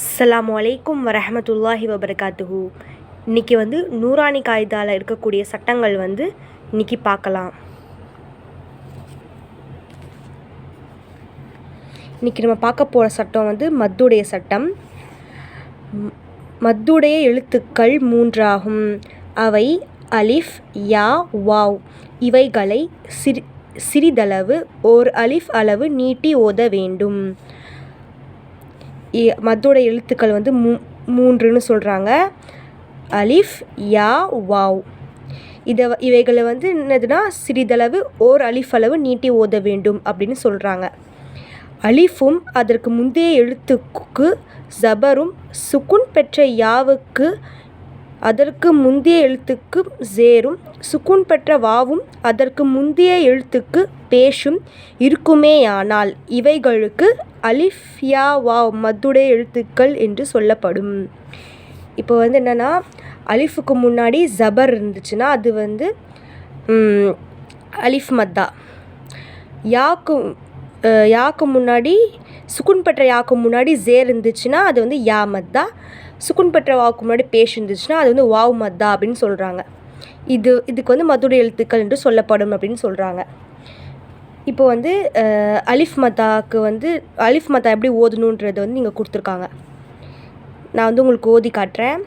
அஸ்லாம் அலைக்கும் வரமத்துல்லாஹி வபர்காத்துஹு. இன்றைக்கி வந்து நூறாணி காய்தால இருக்கக்கூடிய சட்டங்கள் வந்து இன்றைக்கி பார்க்கலாம். இன்றைக்கி நம்ம பார்க்க போகிற சட்டம் வந்து மத்துடைய சட்டம். மத்துடைய எழுத்துக்கள் மூன்றாகும். அவை அலிஃப் யா வாவ். இவைகளை சிறி சிறிதளவு ஓர் அலிஃப் அளவு நீட்டி ஓத வேண்டும். மத்தோட எழுத்துக்கள் வந்து மூ மூன்றுன்னு சொல்கிறாங்க அலிஃப் யா வாவ். இதை இவைகளை வந்து என்னதுன்னா சிறிதளவு ஓர் அலிஃப் அளவு நீட்டி ஓத வேண்டும் அப்படின்னு சொல்கிறாங்க அலிஃபும் அதற்கு முந்தைய எழுத்துக்கு ஜபரும் சுக்குன் பெற்ற யாவுக்கு அதற்கு முந்தைய எழுத்துக்கு ஜேரும் சுக்குன் பெற்ற வாவும் அதற்கு முந்தைய எழுத்துக்கு பேஷும் இருக்குமேயானால் இவைகளுக்கு அலிஃப் யா வாவ் மத்துடைய எழுத்துக்கள் என்று சொல்லப்படும். இப்போ வந்து என்னென்னா அலிஃபுக்கு முன்னாடி ஜபர் இருந்துச்சுன்னா அது வந்து அலிஃப் மத்தா. யாக்கு யாக்கு முன்னாடி சுக்குன் பெற்ற யாக்கு முன்னாடி ஜேர் இருந்துச்சுன்னா அது வந்து யா மத்தா. சுக்குன் பெற்ற வாவுக்கு முன்னாடி பேஷ் இருந்துச்சுன்னா அது வந்து வாவ் மத்தா அப்படின்னு சொல்கிறாங்க இது இதுக்கு வந்து மதுடை எழுத்துக்கள் என்று சொல்லப்படும் அப்படின்னு சொல்கிறாங்க இப்போ வந்து அலிஃப் மத்தாக்கு வந்து அலிஃப் மத்தா எப்படி ஓதணுன்றது வந்து நீங்கள் கொடுத்துருக்காங்க. நான் வந்து உங்களுக்கு ஓதி காட்டுறேன்.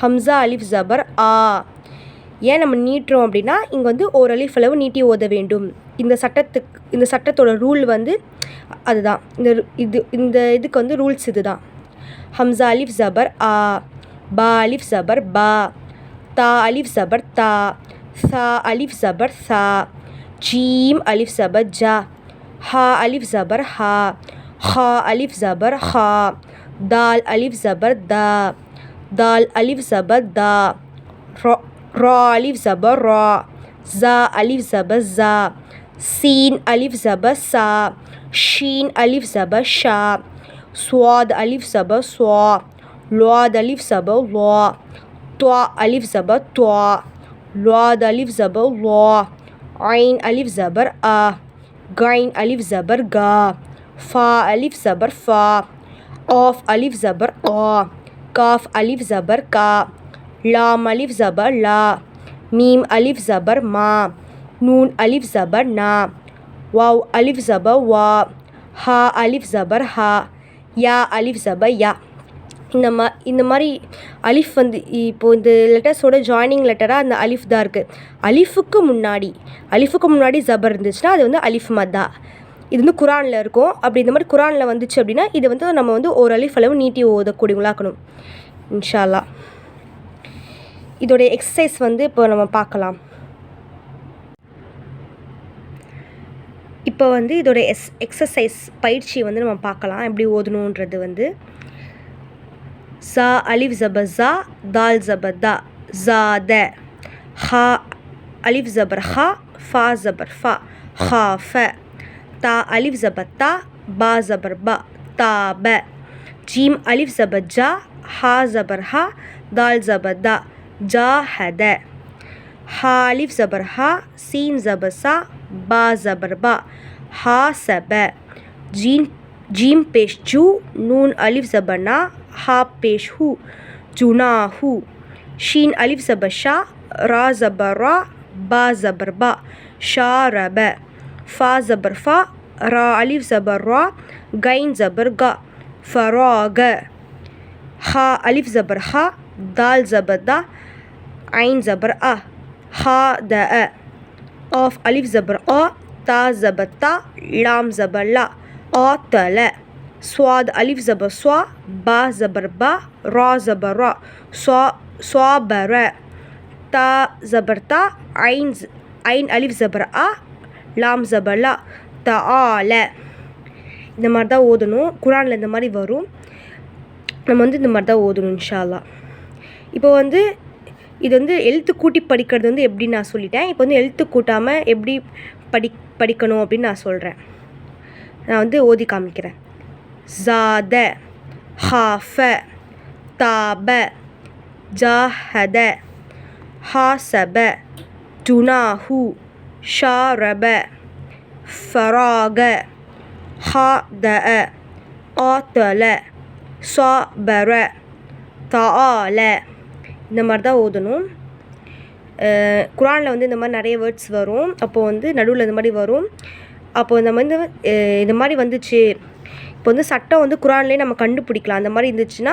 ஹம்சா அலிஃப் ஜபர் ஆ. ஏன் நம்ம நீட்டுறோம் அப்படின்னா இங்கே வந்து ஒரு அலிஃப் அளவு நீட்டி ஓத வேண்டும். இந்த சட்டத்துக்கு இந்த சட்டத்தோட ரூல் வந்து அதுதான். இந்த இது இந்த இதுக்கு வந்து ரூல்ஸ் இது தான் ஹம்சா அலிஃப் ஜபர் ஆ. பா அலிஃப் ஜபர் பா. தா அலிஃப் ஜபர் தா. சா அலிஃப் ஜபர் சா. ஜீம் அலிஃப் ஜபர் ஜா ஹா அலிஃப் ஜபர் ஹா ஹா அலிஃப் ஜபர் ஹா தால் அலிஃப் ஜபர் தா தால் அலிஃப் ஜபர் தா ரா ரா அலிஃப் ஜபர் ரா ஜா அலிஃப் ஜபர் ஜா சீன் அலிஃப் ஜபர் சா ஷீன் அலிஃப் ஜபர் ஷா ஸ்வாத் அலிஃப் ஜபர் ஸ்வா லுவாத் அலிஃப் ஜபர் லா துவா அலிஃப் ஜபர் துவா லுவாத் அலிஃப் ஜபர் லா ஐன் அலிஃப் ஜபர் ஆ கைன் அலிஃப் ஜபர் கா ஃபா அலிஃப் ஜபர் ஃபா ஆஃப் அலிஃப் ஜபர் ஆ காஃப் அலிஃப் ஜபர் கா லாம் அலிஃப் ஜபர் லா மீம் அலிஃப் ஜபர் மா நூன் அலிஃப் ஜபர் நா வாவ் அலிஃப் ஜபர் வா ஹா அலிஃப் ஜபர் ஹா யா அலிஃப் ஜபர் யா இந்த மா இந்த மாதிரி அலிஃப் வந்து இப்போது இந்த லெட்டர்ஸோட ஜாயினிங் லெட்டராக அந்த அலிஃப் தான் இருக்குது அலிஃபுக்கு முன்னாடி அலிஃபுக்கு முன்னாடி ஜபர் இருந்துச்சுன்னா அது வந்து அலிஃப் மத்தா இது வந்து குரானில் இருக்கும். அப்படி இந்த மாதிரி குரானில் வந்துச்சு அப்படின்னா இது வந்து நம்ம வந்து ஒரு அலிஃப் அளவு நீட்டி ஓதக்கூடியவங்களாக்கணும் இன்ஷா அல்லாஹ் இதோடைய எக்ஸசைஸ் வந்து இப்போ நம்ம பார்க்கலாம். இப்போ வந்து இதோட எஸ் எக்ஸசைஸ் பயிற்சி வந்து நம்ம பார்க்கலாம். எப்படி ஓதணுன்றது வந்து. சா அலிஃப் ஜபர் ஜா தால் ஜபர் தா ஜாத ஹா அலிஃப் ஜபர் ஹா ஃபா ஜபர் ஃபா ஹா ஃப தா அலிஃப் ஜபர் தா பா ஜபர் பா தா ப ஜீம் அலிஃப் ஜபர் ஜா ஹா ஜபர் ஹா தால் ஜபர் தா ஜா ஹத ஹா அலிஃப் ஜபர் ஹா சீன் ஜபர் சா பா ஜபர் பா ஹா சப ஜீன் ஜீம் பேஷ் ஜூ நூன் அலிஃப் ஜபர்னா ha पेश हु जुना हु शीन अलिफ ज़बर शाह रा ज़बर रा बा ज़बर बा शाह रब फा ज़बर फा रा अलिफ ज़बर रा गैन ज़बर गा फराग हा अलिफ ज़बर हा दाल ज़बर दा आइन ज़बर आ हा द ऑफ अलिफ ज़बर आ ता ज़बर ता लाम ज़बर ला आ तल சுவாத் அலிஃப் ஜபர் ஸ்வா பா ஜபர் பா ரா ஜபர் ரா ஸ்வா சுவாபர தா ஜபர் தா ஐன் ஐன் அலிஃப் ஜபர் ஆ லாம் ஜபர் லா த ஆல இந்த மாதிரி தான் ஓதணும். குரானில் இந்த மாதிரி வரும். நம்ம வந்து இந்த மாதிரி தான் ஓதணும் இன்ஷால்லா இப்போ வந்து இது வந்து எழுத்து கூட்டி படிக்கிறது வந்து எப்படி நான் சொல்லிட்டேன். இப்போ வந்து எழுத்து கூட்டாமல் எப்படி படி படிக்கணும் அப்படின்னு நான் சொல்கிறேன் நான் வந்து ஓதி காமிக்கிறேன். ஜாத ஹாஃப தாப ஜாஹத ஹாசப டுனாஹு ஷாரப ஃபராக ஹாத ஆத்தல சாபர தால இந்த மாதிரி தான் ஓதணும். குரானில் வந்து இந்த மாதிரி நிறைய வேர்ட்ஸ் வரும். அப்போது வந்து நடுவில் இந்த மாதிரி வரும். அப்போது இந்த வந்து இந்த மாதிரி வந்துச்சு இப்போ வந்து சட்டம் வந்து குரான்லேயே நம்ம கண்டுபிடிக்கலாம். அந்த மாதிரி இருந்துச்சுன்னா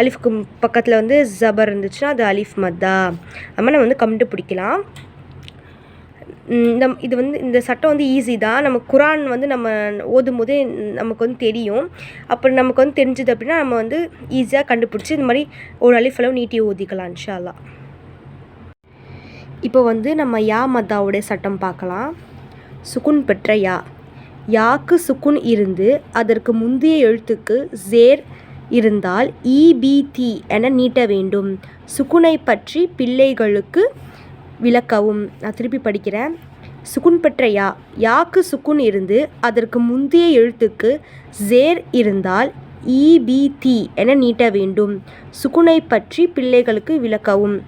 அலிஃப்க்கு பக்கத்தில் வந்து ஜபர் இருந்துச்சுன்னா அது அலிஃப் மத்தா. அது மாதிரி நம்ம வந்து கண்டுபிடிக்கலாம். நம் இந்த இது வந்து இந்த சட்டம் வந்து ஈஸி தான். நம்ம குரான் வந்து நம்ம ஓதும் போதே நமக்கு வந்து தெரியும். அப்போ நமக்கு வந்து தெரிஞ்சது அப்படின்னா நம்ம வந்து ஈஸியாக கண்டுபிடிச்சி இந்த மாதிரி ஒரு அலிஃபளவு நீட்டி ஓதிக்கலாம் இன்ஷா இப்போ வந்து நம்ம யா மதாவுடைய சட்டம் பார்க்கலாம். சுகுன் பெற்ற யா. யாக்கு சுக்குன் இருந்து அதற்கு முந்தைய எழுத்துக்கு ஜேர் இருந்தால் இபிடி என நீட்ட வேண்டும். சுக்குனை பற்றி பிள்ளைகளுக்கு விளக்கவும். நான் திருப்பி படிக்கிறேன். சுக்குன் பெற்ற யா யாக்கு சுக்குன் இருந்து அதற்கு முந்தைய எழுத்துக்கு ஜேர் இருந்தால் இபிடி என நீட்ட வேண்டும். சுக்குனை பற்றி பிள்ளைகளுக்கு விளக்கவும்.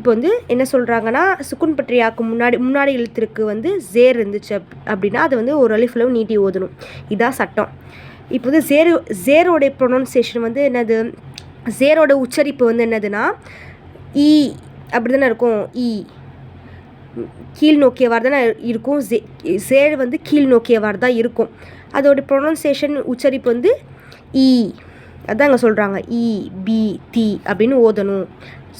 இப்போ வந்து என்ன சொல்கிறாங்கன்னா சுக்குன் பற்றியாக்கு முன்னாடி முன்னாடி எழுத்திற்கு வந்து ஜேர் இருந்துச்சு அப் அப்படின்னா அதை வந்து ஒரு அலிஃபில் நீட்டி ஓதணும். இதான் சட்டம். இப்போ வந்து ஜேரு ஜேரோடைய ப்ரொனவுன்சியேஷன் வந்து என்னது? ஜேரோட உச்சரிப்பு வந்து என்னதுன்னா ஈ அப்படி தானே இருக்கும் ஈ. கீழ் நோக்கியவாறு தானே இருக்கும் ஜே ஜேர் வந்து கீழ் நோக்கியவாறு தான் இருக்கும். அதோட ப்ரொனவுன்சியேஷன் உச்சரிப்பு வந்து ஈ. அதான் அங்கே சொல்கிறாங்க இ பி தி அப்படின்னு ஓதணும்.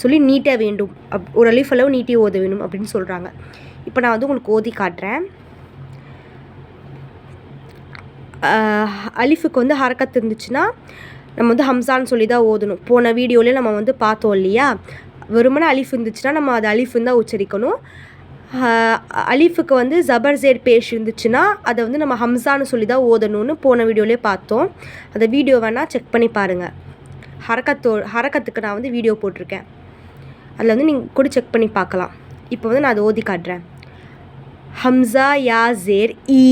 சொல்லி நீட்ட வேண்டும். அப் ஒரு அலிஃப் அளவு நீட்டி ஓத வேணும் அப்படின்னு சொல்கிறாங்க இப்போ நான் வந்து உங்களுக்கு ஓதி காட்டுறேன். அலிஃபுக்கு வந்து ஹரக்கத் இருந்துச்சுன்னா நம்ம வந்து ஹம்சான்னு சொல்லி தான் ஓதணும். போன வீடியோலேயே நம்ம வந்து பார்த்தோம் இல்லையா? வெறுமனே அலிஃப் இருந்துச்சுன்னா நம்ம அது அலிஃப்னு தான் உச்சரிக்கணும். அலிஃபுக்கு வந்து ஜபர் ஜேர் பேஷ் இருந்துச்சுன்னா அதை வந்து நம்ம ஹம்சான்னு சொல்லி தான் ஓதணும்னு போன வீடியோலேயே பார்த்தோம். அந்த வீடியோ வேணால் செக் பண்ணி பாருங்கள் ஹரக்கத்தோ ஹரக்கத்துக்கு நான் வந்து வீடியோ போட்டிருக்கேன். அதில் வந்து நீங்கள் கூட செக் பண்ணி பார்க்கலாம். இப்போ வந்து நான் அதை ஓதி காட்டுறேன். ஹம்சா யா ஜேர் ஈ.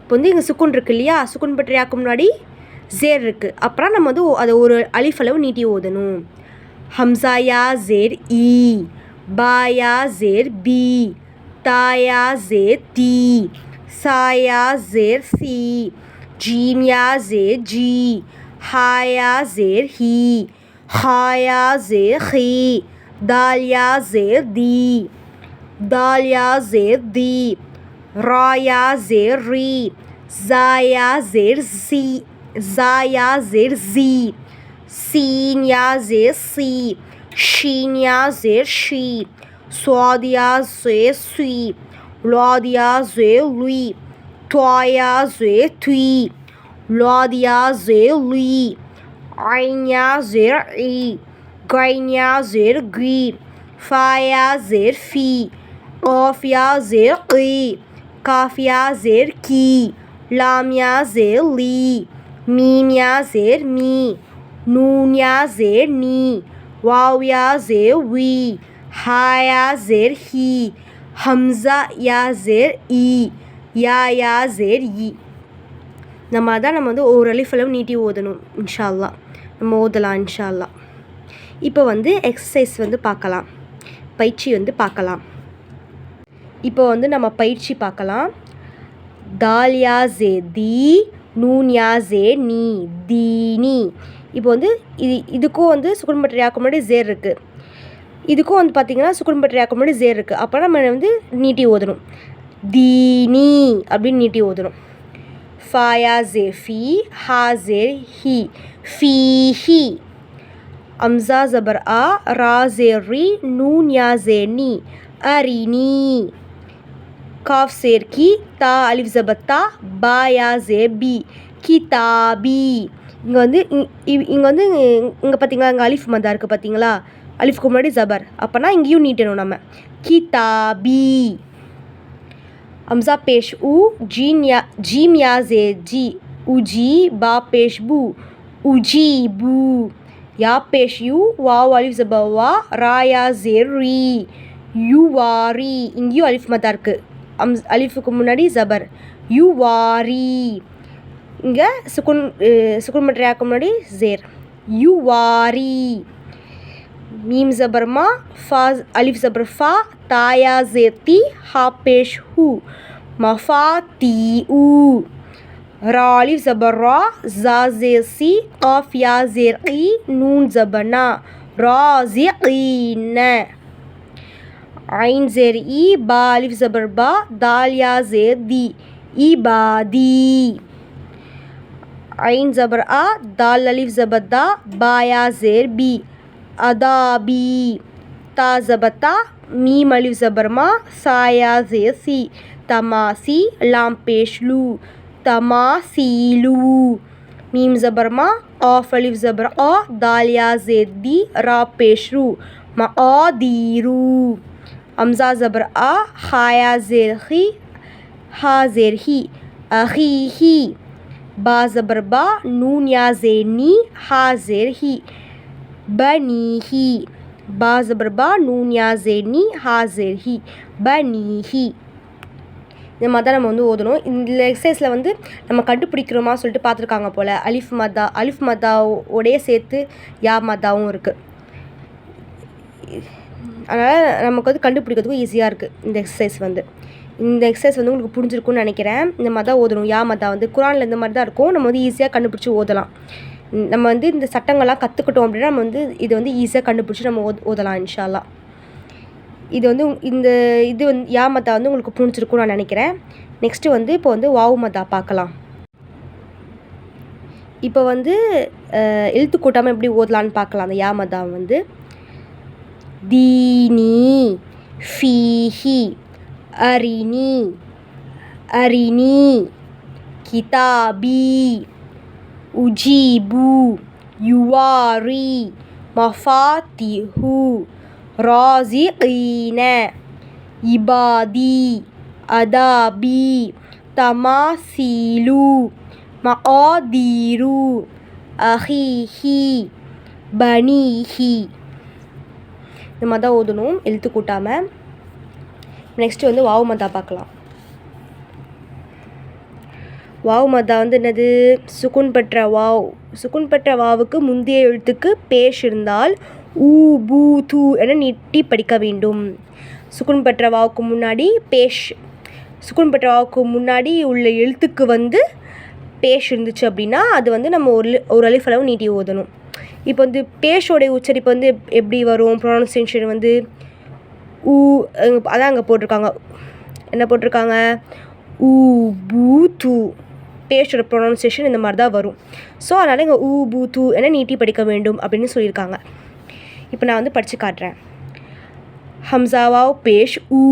இப்போ வந்து இங்கே சுக்குன் இருக்கு இல்லையா? சுக்குன் பற்றியாக்கு முன்னாடி ஜேர் இருக்குது அப்புறம் நம்ம வந்து அதை ஒரு அழிஃபளவு நீட்டி ஓதணும். ஹம்சா யா ஜேர் ஈ. பாயா ஜேர் பி. தாயா ஜேர் தி. சாயா ஜேர் சி. ஜீம் யா ஜேர் ஜி. ஹாயா ஜேர் ஹி. ஹாயா ஜேர் ஹி. dahlia zedi dahlia zedi ra ya zeri za ya zeri za ya zeri seni za si seni za si sau dia sesu ra dia ze lu ta ya ze tui ra dia ze lu i ya ze গাইনিয়াজের গি ফায়াজের ফি কফিয়াজের কি কাফিয়াজের কি লামিয়াজের লি মিমিয়াজের মি নুনিয়াজের নি ওয়াউয়াজের উই হায়াজের হি ஹம்சா யாசேர் இ யா யாசேர் இ நம்ம அதான் நம்ம வந்து ஒரு அலிஃபளவு நீட்டி ஓதணும் இன்ஷால்லா நம்ம ஓதலாம் இன்ஷால்லா இப்போ வந்து எக்ஸசைஸ் வந்து பார்க்கலாம். பயிற்சி வந்து பார்க்கலாம். இப்போ வந்து நம்ம பயிற்சி பார்க்கலாம். தாலியா ஜே தி நூன்யா ஜே நீ தீனி இப்போ வந்து இது இதுக்கும் வந்து சுகுன் ஆக்க முன்னாடி ஜேர் இருக்குது இதுக்கும் வந்து பார்த்தீங்கன்னா சுகுன் ஆக்க முன்னாடி ஜேர் இருக்குது அப்போ நம்ம வந்து நீட்டி ஓதணும். தீனி அப்படின்னு நீட்டி ஓதணும். ஃபாயா ஜே ஃபி ஹா ஜே ஹி ஃபீஹி அம்சா ஜபர் ஆ ரா ஜே ரி நூன் யா ஜே நீ காஃப் சேர் கி தா அலிஃப் ஜபத்தா பா யா ஜே பி கிதாபி இங்கே வந்து இங்கே வந்து இங்கே பார்த்தீங்களா இங்கே அலிஃப் மதா இருக்குது பார்த்தீங்களா அலிஃப்க்கு முன்னாடி ஜபர் அப்போனா இங்கேயும் நீட்டணும் நம்ம. கிதாபி அம்சா பேஷ் உ ஜீன்யா யா ஜீம் யா ஜே ஜி உஜி பா பேஷ் பூ உஜி பூ யாப்பேஷ் யூ வா அலிஃப் ஜபவா ராயா ஜெர்ரி யுவாரி இங்கேயும் அலிஃப் மதா இருக்குது அம் அலிஃபுக்கு முன்னாடி ஜபர். யூ வாரி இங்கே சுக்குன் சுகுன் மட்ரியாக்கு முன்னாடி ஜேர். யூ வாரி மீம் ஜபர்மா ஃபா அலிஃப் ஜபர் ஃபா தாயா ஜேத்தி ஹாபேஷ் ஹூ. மஃபா தீ ஊ. را الف زبر را زا زير سي قاف يا زير قي نون زبر نا رازقين عين زير اي با الف زبر با دال يا زير دي إبادي عين زبر آ دال الف زبر دا با يا زير بي أدابي تا زبر تا ميم الف زبر ما سايا زير سي تماسي لام پیش لو तमासीलू मीम ज़बर मा ऑफ़ अलिफ ज़बर अ दाल या ज़ेद दी रा पेश रू मा अ दीरू हमज़ा ज़बर आ खाया ज़ेर खी हा ज़ेर ही अखी ही बा ज़बर बा नून या ज़ेर नी हा ज़ेर ही बनी ही बा ज़बर बा नून या ज़ेर नी हा ज़ेर ही बनी ही இந்த மாதிரி தான் நம்ம வந்து ஓதணும். இந்த எக்ஸசைஸில் வந்து நம்ம கண்டுபிடிக்கிறோமா சொல்லிட்டு பார்த்துருக்காங்க போல். அலிஃப் மதா அலிஃப் மதாவோடைய சேர்த்து யா மதாவும் இருக்குது அதனால் நமக்கு வந்து கண்டுபிடிக்கிறதுக்கும் ஈஸியாக இருக்குது இந்த எக்ஸசைஸ் வந்து. இந்த எக்ஸசைஸ் வந்து உங்களுக்கு புரிஞ்சிருக்கும்னு நினைக்கிறேன். இந்த மாதிரி தான் ஓதணும். யா மதா வந்து குரானில் இந்த மாதிரி தான் இருக்கும். நம்ம வந்து ஈஸியாக கண்டுபிடிச்சி ஓதலாம். நம்ம வந்து இந்த சட்டங்கள்லாம் கற்றுக்கிட்டோம் அப்படின்னா நம்ம வந்து இது வந்து ஈஸியாக கண்டுபிடிச்சி நம்ம ஓதலாம் இன்ஷால்லாம் இது வந்து இந்த இது வந்து யா மத்தா வந்து உங்களுக்கு புரிஞ்சிருக்கும்னு நான் நினைக்கிறேன். நெக்ஸ்ட்டு வந்து இப்போ வந்து வாவு மத்தா பார்க்கலாம். இப்போ வந்து எழுத்து கூட்டாமல் எப்படி ஓதலான்னு பார்க்கலாம். அந்த யா மதா வந்து தீனி ஃபீஹி அரிணி அரிணி கிதாபி உஜீபு யுவாரி மஃபாத்திஹூ. ராசிகீன இபாதி அதாபி தமாசீலு மகாதீரு அஹிஹி பனிஹி. இந்த மாதிரி தான் ஓதணும் எழுத்து கூட்டாமல் நெக்ஸ்ட்டு வந்து வாவு மதா பார்க்கலாம். வாவு மதா வந்து என்னது? சுகுன் பெற்ற வாவ். சுகுன் பெற்ற வாவுக்கு முந்தைய எழுத்துக்கு பேஷ் இருந்தால் ஊ பூ தூ என நீட்டி படிக்க வேண்டும். சுக்குன் பெற்ற வாவுக்கு முன்னாடி பேஷ். சுக்குன் பெற்ற வாவுக்கு முன்னாடி உள்ள எழுத்துக்கு வந்து பேஷ் இருந்துச்சு அப்படின்னா அது வந்து நம்ம ஒரு ஒரு அலிஃப் அளவு நீட்டி ஓதணும். இப்போ வந்து பேஷோடைய உச்சரிப்பு வந்து எப் எப்படி வரும்? ப்ரொனன்சியேஷன் வந்து ஊ அதான் அங்கே போட்டிருக்காங்க. என்ன போட்டிருக்காங்க? ஊ பூ தூ. பேஷோட ப்ரொனன்சியேஷன் இந்த மாதிரி தான் வரும். ஸோ அதனால் இங்கே ஊ பூ தூ என நீட்டி படிக்க வேண்டும் அப்படின்னு சொல்லியிருக்காங்க. இப்போ நான் வந்து படித்து காட்டுறேன். ஹம்சாவாவ் பேஷ் ஊ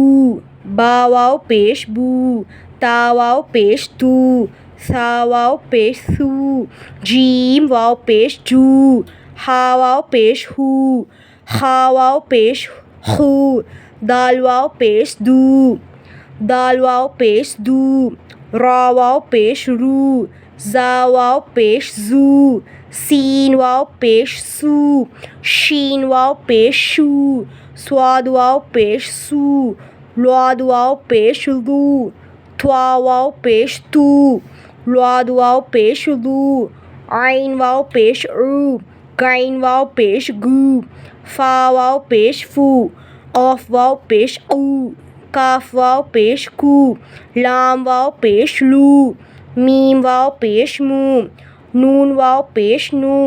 பாவாவ் பேஷ் பூ தாவாவ் பேஷ் தூ சாவாவ் பேஷ் சூ ஜீம் வாவ் பேஷ் ஜூ ஹாவாவ் பேஷ் ஹூ ஹாவாவ் பேஷ் ஹூ தால்வாவ் பேஷ் தூ தால்வாவ் பேஷ் தூ ராவாவ் பேஷ் ரூ ஜாவாவ் பேஷ் ஜூ சீன் வாவ் பேஷ் சூ ஷீன் வாவ் பேஷ் ஷூ ஸ்வாது வாவ் பேஷ் சூ லுவாது வாவ் பேஷ் லூ துவா வாவ் பேஷ் தூ லுவாது வாவ் பேஷ் லூ ஐன் வாவ் பேஷ் ஊ கைன் வாவ் பேஷ் கு ஃபா வாவ் பேஷ் ஃபூ ஆஃப் வாவ் பேஷ் ஊ काफ वाव पेश कू लाम वाव पेश लू मीम वाव पेश मू नून वाव पेश नू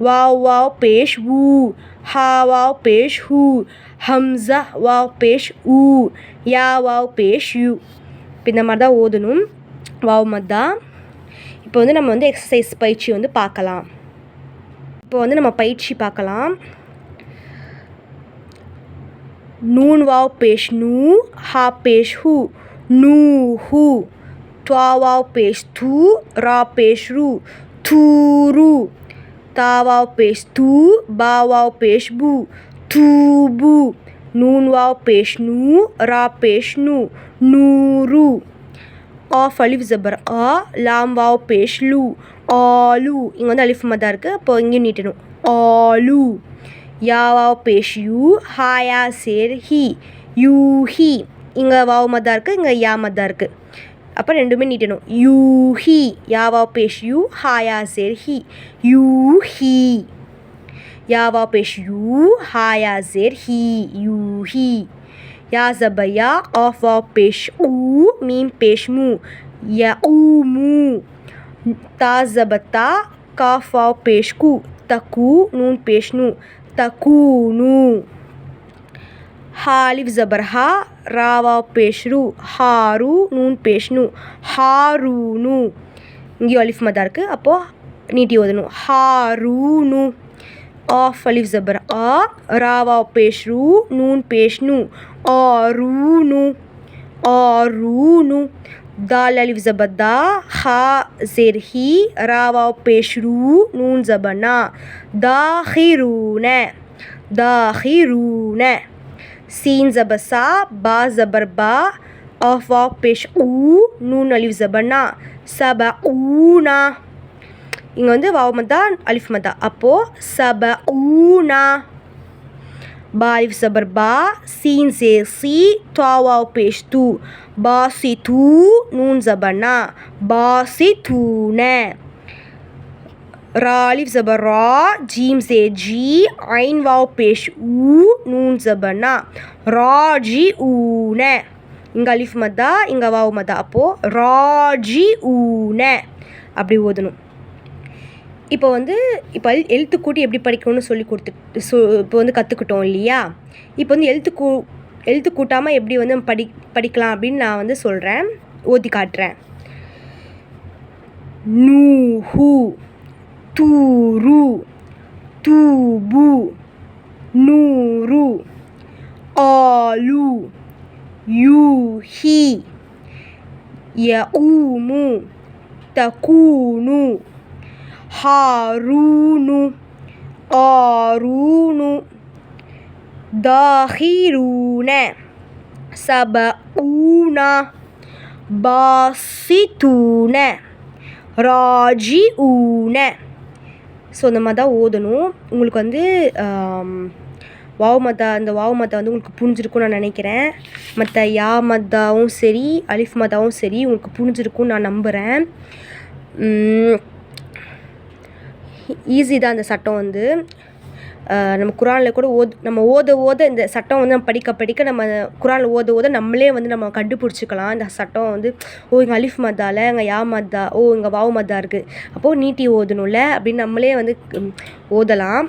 वाव वाव पेश वू हा वाव पेश हू ஹம்சா வாவ் பேஷ் ஊ யா வாவ் பேஷ் யூ இப்போ இந்த மாதிரி தான் ஓதணும் வாவ் மத்தா இப்போ வந்து நம்ம வந்து எக்ஸசைஸ் பயிற்சி வந்து பார்க்கலாம் இப்போ வந்து நம்ம பயிற்சி பார்க்கலாம் नून वाव पेश नू हा पेश हु नू हु त्वा वाव पेश थू रा पेश रू थूरू ता वाव पेश तू बा वाव पेश बू थूबू नून वाव पेश नू रा पेश नू नूरू ஆஃப் அலிஃப் ஜபர் ஆ லாம் வாவ் பேஷ் லூ ஆலு இங்கே வந்து அலிஃப் மதா இருக்குது அப்போ இங்கேயும் நீட்டணும் ஆலு யாவாவ் பேஷ் யூ ஹாயா சேர் ஹி யூ ஹி. இங்கே வாவ் மதா இருக்குது இங்கே யா மதா இருக்குது அப்போ ரெண்டுமே நீட்டணும். யூ ஹி யாவா பேஷ் யூ ஹாயா சேர் ஹி யூ ஹி. யாவா பேஷ் யூ ஹாயா சேர் ஹி யூ ஹி. யா ஜபயா ஆஃப் வா பேஷ் ஊ மீம் பேஷ் மூ. ய ஊ மூ. தா ஜபத்தா காஃப் வா பேஷ் கு தக்கு நூன் பேஷ் நூ. தகூனு ஹா அலிஃப் ஜபர் ஹா ரா வாவ் பேஷ் ரு ஹாரு நூன் பேஷ் ஹாரூனு இங்கேயும் அலிஃப் மதா இருக்குது அப்போது நீட்டி ஓதணும். ஹாரூனு ஆஃப் அலிஃப் ஜபர் ஆ ராவா பேஷ்ரு நூன் பேஷ்னு ஆரூனு ஆரூனு दाल अलिफ ज़बर दा हा ज़ेर ही रावा पेशरू नून ज़बना दाखिरून दाखिरून सीन ज़बर सा बा ज़बर बा ऑफ वाव पेश ऊ नून अलिफ ज़बना सब ஊனா இங்கே வந்து வாவ் மத்தா அலிஃப் மத்தா அப்போது சப ஊனா பா அலிஃப் சபர் பா சீன் சே சி துவாவாவ் பேஷ் தூ பா சி தூ நூன் ஜபனா பா சி தூன ரா அலிஃப் ஜபர் ரா ஜீம் சே ஜி ஐன் வாவ் பேஷ் ஊ நூன் ஜபனா ரா او ஊன இங்கே அலிஃப் மதா இங்கே வாவ் மதா அப்போது ராஜி ஊன அப்படி ஓதணும் இப்போ வந்து இப்போ எல் எழுத்து கூட்டி எப்படி படிக்கணும்னு சொல்லி கொடுத்து சொ இப்போ வந்து கற்றுக்கிட்டோம் இல்லையா? இப்போ வந்து எழுத்து கூ எழுத்து கூட்டாமல் எப்படி வந்து நம்ம படி படிக்கலாம் அப்படின்னு நான் வந்து சொல்கிறேன் ஓதி காட்டுறேன். நூ ஹூ தூரு தூபு நூரு ஆலு யூஹி யூமு தகூனு ஹாரூனு ஆரூனு தாஹிரூன சபஊன பாசித்தூன ராஜிஊன ஸோ இந்த மாதிரி தான் ஓதணும். உங்களுக்கு வந்து வாவ் மதா அந்த வாவ் மதா வந்து உங்களுக்கு புரிஞ்சிருக்கும்னு நான் நினைக்கிறேன். மற்ற யா மதாவும் சரி அலிஃப் மதாவும் சரி உங்களுக்கு புரிஞ்சிருக்கும்னு நான் நம்புகிறேன் ஈஸி தான் அந்த சட்டம் வந்து. நம்ம குரானில் கூட ஓது நம்ம ஓத ஓத இந்த சட்டம் வந்து நம்ம படிக்க படிக்க நம்ம குரானில் ஓத ஓத நம்மளே வந்து நம்ம கண்டுபிடிச்சிக்கலாம். இந்த சட்டம் வந்து ஓ இங்கே அலிஃப் மத்தால இங்கே யா மத்தா ஓ இங்கே வாவ் மத்தா இருக்குது அப்போது நீட்டி ஓதணும்ல அப்படின்னு நம்மளே வந்து ஓதலாம்.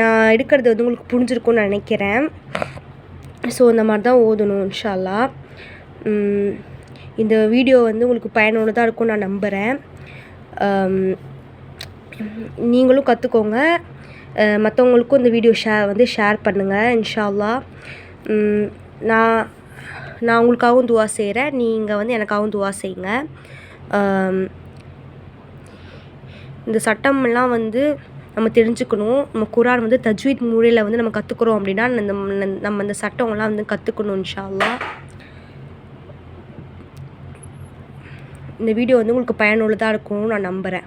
நான் எடுக்கிறது வந்து உங்களுக்கு புரிஞ்சிருக்கும்னு நினைக்கிறேன். ஸோ இந்த மாதிரி தான் ஓதணும் இன்ஷால்லா. இந்த வீடியோ வந்து உங்களுக்கு பயனுள்ளதாக இருக்கும்னு நான் நம்புகிறேன் நீங்களும் கற்றுக்கோங்க மற்றவங்களுக்கும் இந்த வீடியோ ஷே வந்து ஷேர் பண்ணுங்கள் இன்ஷால்லா நான் நான் உங்களுக்காகவும் துவா செய்கிறேன் நீங்கள் வந்து எனக்காகவும் துவா செய்யுங்க. இந்த சட்டம்லாம் வந்து நம்ம தெரிஞ்சுக்கணும். நம்ம குரான் வந்து தஜ்வீத் முறையில் வந்து நம்ம கற்றுக்குறோம் அப்படின்னா இந்த நம்ம இந்த சட்டம்லாம் வந்து கற்றுக்கணும் இன்ஷால்லா இந்த வீடியோ வந்து உங்களுக்கு பயனுள்ளதாக இருக்கும்னு நான் நம்புகிறேன்